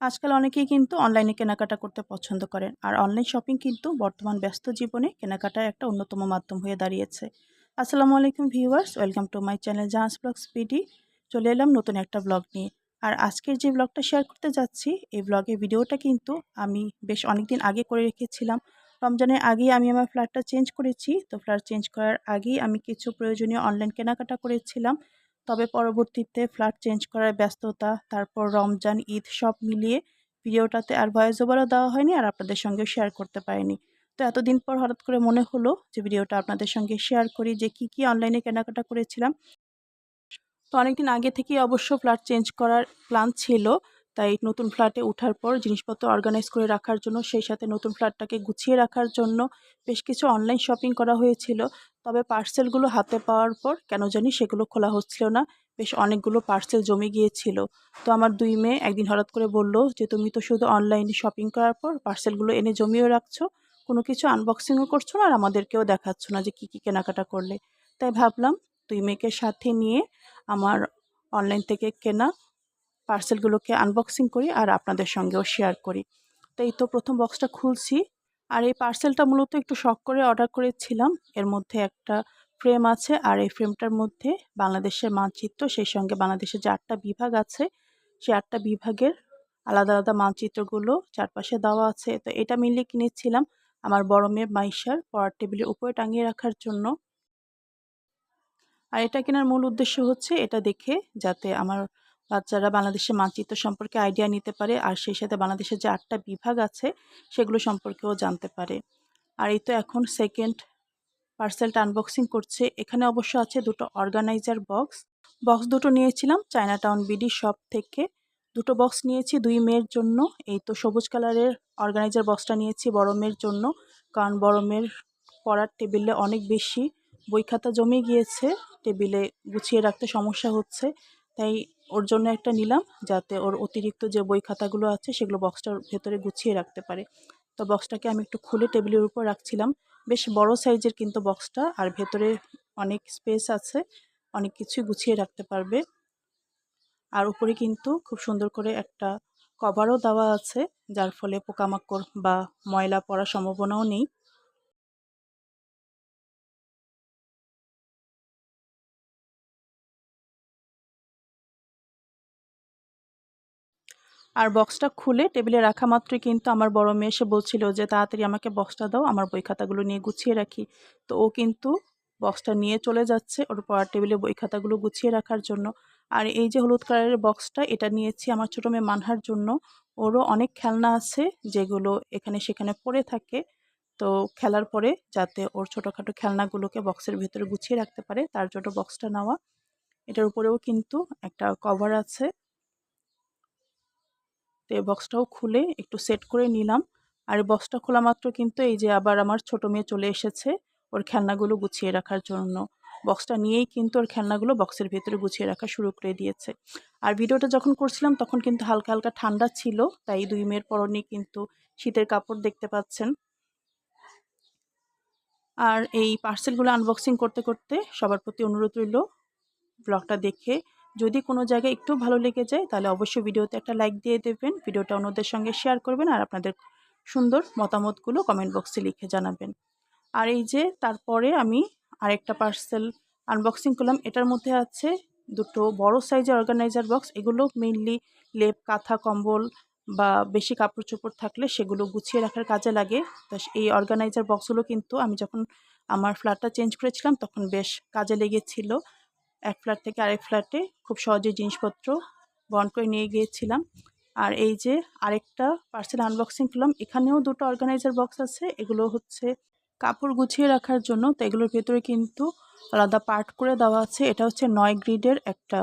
আজকাল অনেকেই কিন্তু অনলাইনে কেনাকাটা করতে পছন্দ করেন। আর অনলাইন শপিং কিন্তু বর্তমান ব্যস্ত জীবনে কেনাকাটার একটা অন্যতম মাধ্যম হয়ে দাঁড়িয়েছে। আসসালামু আলাইকুম viewers, welcome to my channel জাহাজ ব্লগ স্পিডি চলে এলাম নতুন একটা ব্লগ নিয়ে। আর আজকের যে ব্লগটা শেয়ার করতে যাচ্ছি, এই ব্লগের ভিডিওটা কিন্তু আমি বেশ অনেকদিন আগে করে রেখেছিলাম। রমজানের আগেই আমি আমার ফ্ল্যাটটা চেঞ্জ করেছি। তো ফ্ল্যাট চেঞ্জ করার আগেই আমি কিছু প্রয়োজনীয় অনলাইন কেনাকাটা করেছিলাম। তবে পরবর্তীতে ফ্ল্যাট চেঞ্জ করার ব্যস্ততা, তারপর রমজান, ঈদ সব মিলিয়ে ভিডিওটাতে আর ভয়েস ওভারও দেওয়া হয়নি আর আপনাদের সঙ্গে শেয়ার করতে পারিনি। তো এতদিন পর হঠাৎ করে মনে হলো যে ভিডিওটা আপনাদের সঙ্গে শেয়ার করি যে কি কি অনলাইনে কেনাকাটা করেছিলাম। তো অনেকদিন আগে থেকেই অবশ্য ফ্ল্যাট চেঞ্জ করার প্ল্যান ছিল, তাই নতুন ফ্ল্যাটে ওঠার পর জিনিসপত্র অর্গানাইজ করে রাখার জন্য, সেই সাথে নতুন ফ্ল্যাটটাকে গুছিয়ে রাখার জন্য বেশ কিছু অনলাইন শপিং করা হয়েছিল। তবে পার্সেলগুলো হাতে পাওয়ার পর কেন জানি সেগুলো খোলা হচ্ছিল না। বেশ অনেকগুলো পার্সেল জমে গিয়েছিল। তো আমার দুই মেয়ে একদিন হঠাৎ করে বলল যে, তুমি তো শুধু অনলাইনে শপিং করার পর পার্সেলগুলো এনে জমিয়েও রাখছো। কোনো কিছু আনবক্সিংও করছ না আর আমাদেরকেও দেখাচ্ছ না যে কী কী কেনাকাটা করলে? তাই ভাবলাম দুই মেয়েকে সাথে নিয়ে আমার অনলাইন থেকে কেনা পার্সেলগুলোকে আনবক্সিং করি আর আপনাদের সঙ্গেও শেয়ার করি। তো এই তো প্রথম বক্সটা খুলছি। আর এই পার্সেলটা মূলত একটু শখ করে অর্ডার করেছিলাম। এর মধ্যে একটা ফ্রেম আছে আর এই ফ্রেমটার মধ্যে বাংলাদেশের মানচিত্র, সেই সঙ্গে বাংলাদেশের যে আটটা বিভাগ আছে, সেই আটটা বিভাগের আলাদা আলাদা মানচিত্রগুলো চারপাশে দেওয়া আছে। তো এটা মিলিয়ে কিনেছিলাম আমার বড় মেয়ে মাইশার পড়ার টেবিলের উপরে টাঙিয়ে রাখার জন্য। আর এটা কেনার মূল উদ্দেশ্য হচ্ছে এটা দেখে যাতে আমার বাচ্চারা বাংলাদেশের মানচিত্র সম্পর্কে আইডিয়া নিতে পারে, আর সেই সাথে বাংলাদেশের যে আটটা বিভাগ আছে, সেগুলো সম্পর্কেও জানতে পারে। আর এই তো এখন সেকেন্ড পার্সেলটা আনবক্সিং করছে। এখানে অবশ্য আছে দুটো অর্গানাইজার বক্স বক্স দুটো নিয়েছিলাম চায়না টাউন বিডি শপ থেকে। দুটো বক্স নিয়েছি, দুই মেয়ের জন্য। এই তো সবুজ কালারের অর্গানাইজার বক্সটা নিয়েছি, বড় মেয়ের জন্য। কারণ বড় মেয়ের পড়ার টেবিলে অনেক বেশি বই খাতা জমে গিয়েছে, টেবিলে গুছিয়ে রাখতে সমস্যা হচ্ছে। তাই ওর জন্য একটা নিলাম যাতে ওর অতিরিক্ত যে বই খাতাগুলো আছে সেগুলো বক্সটার ভেতরে গুছিয়ে রাখতে পারে। তো বক্সটাকে আমি একটু খুলে টেবিলের উপর রাখছিলাম। বেশ বড় সাইজের কিন্তু বক্সটা আর ভেতরে অনেক স্পেস আছে, অনেক কিছুই গুছিয়ে রাখতে পারবে। আর উপরে কিন্তু খুব সুন্দর করে একটা কভারও দেওয়া আছে, যার ফলে পোকামাকড় বা ময়লা পড়ার সম্ভাবনাও নেই। আর বক্সটা খুলে টেবিলে রাখা মাত্রই কিন্তু আমার বড় মেয়ে এসে বলছিল যে, তাড়াতাড়ি আমাকে বক্সটা দাও, আমার বই খাতাগুলো নিয়ে গুছিয়ে রাখি। তো ও কিন্তু বক্সটা নিয়ে চলে যাচ্ছে ওর পড়ার টেবিলে বই খাতাগুলো গুছিয়ে রাখার জন্য। আর এই যে হলুদ কালারের বক্সটা এটা নিয়েছি আমার ছোটো মেয়ে মানহার জন্য। ওরও অনেক খেলনা আছে যেগুলো এখানে সেখানে পড়ে থাকে। তো খেলার পরে যাতে ওর ছোটোখাটো খেলনাগুলোকে বক্সের ভেতরে গুছিয়ে রাখতে পারে, তার জন্য বক্সটা নেওয়া। এটার উপরেও কিন্তু একটা কভার আছে। তো এই বক্সটাও খুলে একটু সেট করে নিলাম। আর এই বক্সটা খোলা মাত্র কিন্তু এই যে আবার আমার ছোটো মেয়ে চলে এসেছে ওর খেলনাগুলো গুছিয়ে রাখার জন্য। বক্সটা নিয়েই কিন্তু ওর খেলনাগুলো বক্সের ভেতরে গুছিয়ে রাখা শুরু করে দিয়েছে। আর ভিডিওটা যখন করছিলাম তখন কিন্তু হালকা হালকা ঠান্ডা ছিল, তাই দুই মেয়ের পরনে কিন্তু শীতের কাপড় দেখতে পাচ্ছেন। আর এই পার্সেলগুলো আনবক্সিং করতে করতে সবার প্রতি অনুরোধ রইল ব্লগটা দেখে যদি কোনো জায়গায় একটু ভালো লেগে যায়, তাহলে অবশ্যই ভিডিওতে একটা লাইক দিয়ে দেবেন, ভিডিওটা অন্যদের সঙ্গে শেয়ার করবেন আর আপনাদের সুন্দর মতামতগুলো কমেন্ট বক্সে লিখে জানাবেন। আর এই যে তারপরে আমি আরেকটা পার্সেল আনবক্সিং করলাম, এটার মধ্যে আছে দুটো বড় সাইজের অর্গানাইজার বক্স এগুলো মেইনলি লেপ, কাঁথা, কম্বল বা বেশি কাপড় চোপড় থাকলে সেগুলো গুছিয়ে রাখার কাজে লাগে। তো এই অর্গানাইজার বক্সগুলো কিন্তু আমি যখন আমার ফ্ল্যাটটা চেঞ্জ করেছিলাম, তখন বেশ কাজে লেগেছিল। এক ফ্ল্যাট থেকে আরেক ফ্ল্যাটে খুব সহজে জিনিসপত্র বহন করে নিয়ে গিয়েছিলাম। আর এই যে আরেকটা পার্সেল আনবক্সিং করলাম, এখানেও দুটো অর্গানাইজার বক্স আছে। এগুলো হচ্ছে কাপড় গুছিয়ে রাখার জন্য, তো এগুলোর ভেতরে কিন্তু আলাদা পার্ট করে দেওয়া আছে। এটা হচ্ছে নয় গ্রিডের একটা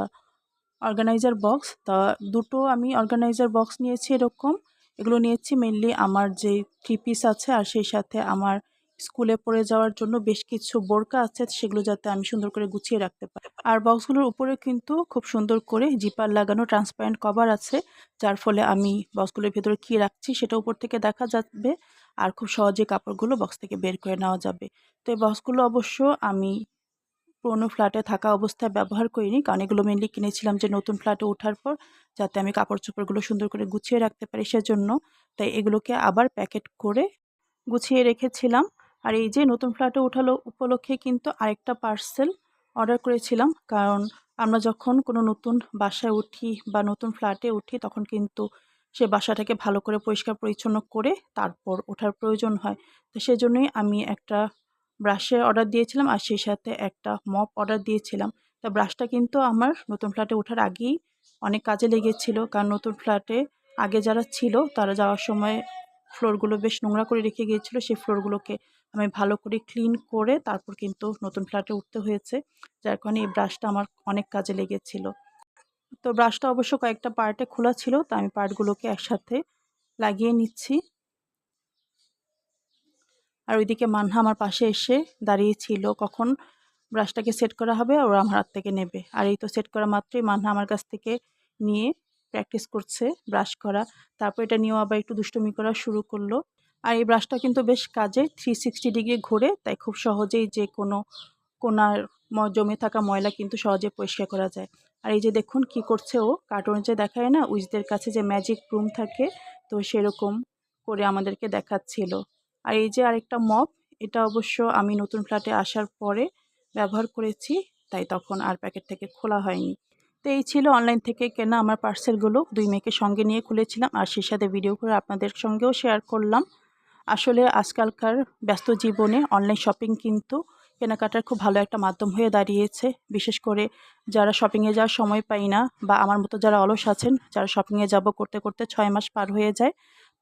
অর্গানাইজার বক্স তা দুটো আমি অর্গানাইজার বক্স নিয়েছি এরকম। এগুলো নিয়েছি মেনলি আমার যে থ্রি পিস আছে, আর সেই সাথে আমার স্কুলে পড়ে যাওয়ার জন্য বেশ কিছু বোরকা আছে, সেগুলো যাতে আমি সুন্দর করে গুছিয়ে রাখতে পারি। আর বক্সগুলোর উপরে কিন্তু খুব সুন্দর করে জিপার লাগানো ট্রান্সপারেন্ট কভার আছে, যার ফলে আমি বক্সগুলোর ভেতরে কী রাখছি সেটা উপর থেকে দেখা যাবে আর খুব সহজে কাপড়গুলো বক্স থেকে বের করে নেওয়া যাবে। তো এই বক্সগুলো অবশ্য আমি পুরনো ফ্ল্যাটে থাকা অবস্থায় ব্যবহার করিনি, কারণ এগুলো মেনলি কিনেছিলাম যে নতুন ফ্ল্যাটে ওঠার পর, যাতে আমি কাপড় চোপড়গুলো সুন্দর করে গুছিয়ে রাখতে পারি সেজন্য। তাই এগুলোকে আবার প্যাকেট করে গুছিয়ে রেখেছিলাম। আর এই যে নতুন ফ্ল্যাটে উঠালো উপলক্ষে কিন্তু আরেকটা পার্সেল অর্ডার করেছিলাম। কারণ আমরা যখন কোনো নতুন বাসায় উঠি বা নতুন ফ্ল্যাটে উঠি তখন কিন্তু সে বাসাটাকে ভালো করে পরিষ্কার পরিচ্ছন্ন করে তারপর ওঠার প্রয়োজন হয়। তো সেজন্যই আমি একটা ব্রাশের অর্ডার দিয়েছিলাম আর সেই সাথে একটা মপ অর্ডার দিয়েছিলাম। তা ব্রাশটা কিন্তু আমার নতুন ফ্ল্যাটে ওঠার আগেই অনেক কাজে লেগেছিল। কারণ নতুন ফ্ল্যাটে আগে যারা ছিল তারা যাওয়ার সময় ফ্লোরগুলো বেশ নোংরা করে রেখে গিয়েছিল। সেই ফ্লোরগুলোকে আমি ভালো করে ক্লিন করে তারপর কিন্তু নতুন ফ্ল্যাটে উঠতে হয়েছে। যার কারণে এই ব্রাশটা আমার অনেক কাজে লেগেছিল। তো ব্রাশটা অবশ্য কয়েকটা পার্টে খোলা ছিল, তা আমি পার্টগুলোকে একসাথে লাগিয়ে নিচ্ছি। আর ওইদিকে মান্না আমার পাশে এসে দাঁড়িয়েছিল কখন ব্রাশটাকে সেট করা হবে ওরা আমার হাত থেকে নেবে। আর এই তো সেট করা মাত্রই মানহা আমার কাছ থেকে নিয়ে প্র্যাকটিস করছে ব্রাশ করা। তারপর এটা নিয়েও আবার একটু দুষ্টুমি করা শুরু করল। আর এই ব্রাশটা কিন্তু বেশ কাজে থ্রি সিক্সটি ডিগ্রি ঘুরে, তাই খুব সহজেই যে কোনো কোনার জমে থাকা ময়লা কিন্তু সহজে পরিষ্কার করা যায়। আর এই যে দেখুন কি করছে ও কার্টুনে যে দেখায় না, উইজদের কাছে যে ম্যাজিক রুম থাকে, তো সেরকম করে আমাদেরকে দেখাচ্ছিল। আর এই যে আরেকটা মপ এটা অবশ্য আমি নতুন ফ্ল্যাটে আসার পরে ব্যবহার করেছি, তাই তখন আর প্যাকেট থেকে খোলা হয়নি। তো এই ছিল অনলাইন থেকে কেনা আমার পার্সেলগুলো দুই মেয়েকে সঙ্গে নিয়ে খুলেছিলাম, আর সেই সাথে ভিডিও করে আপনাদের সঙ্গেও শেয়ার করলাম। আসলে আজকালকার ব্যস্ত জীবনে অনলাইন শপিং কিন্তু কেনাকাটার খুব ভালো একটা মাধ্যম হয়ে দাঁড়িয়েছে। বিশেষ করে যারা শপিংয়ে যাওয়ার সময় পাই না বা আমার মতো যারা অলস আছেন, যারা শপিংয়ে যাব করতে করতে ছয় মাস পার হয়ে যায়,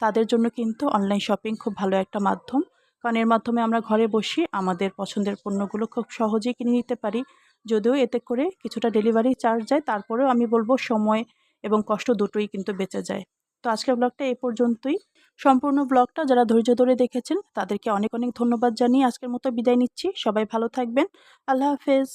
তাদের জন্য কিন্তু অনলাইন শপিং খুব ভালো একটা মাধ্যম। কারণ এর মাধ্যমে আমরা ঘরে বসে আমাদের পছন্দের পণ্যগুলো খুব সহজেই কিনে নিতে পারি। যদিও এতে করে কিছুটা ডেলিভারি চার্জ যায়, তারপরেও আমি বলব সময় এবং কষ্ট দুটোই কিন্তু বেঁচে যায়। তো আজকের ব্লগটা এই পর্যন্তই। সম্পূর্ণ ব্লগটা যারা ধৈর্য ধরে দেখেছেন, তাদেরকে অনেক অনেক ধন্যবাদ জানিয়ে আজকের মতো বিদায় নিচ্ছি। সবাই ভালো থাকবেন। আল্লাহ হাফেজ।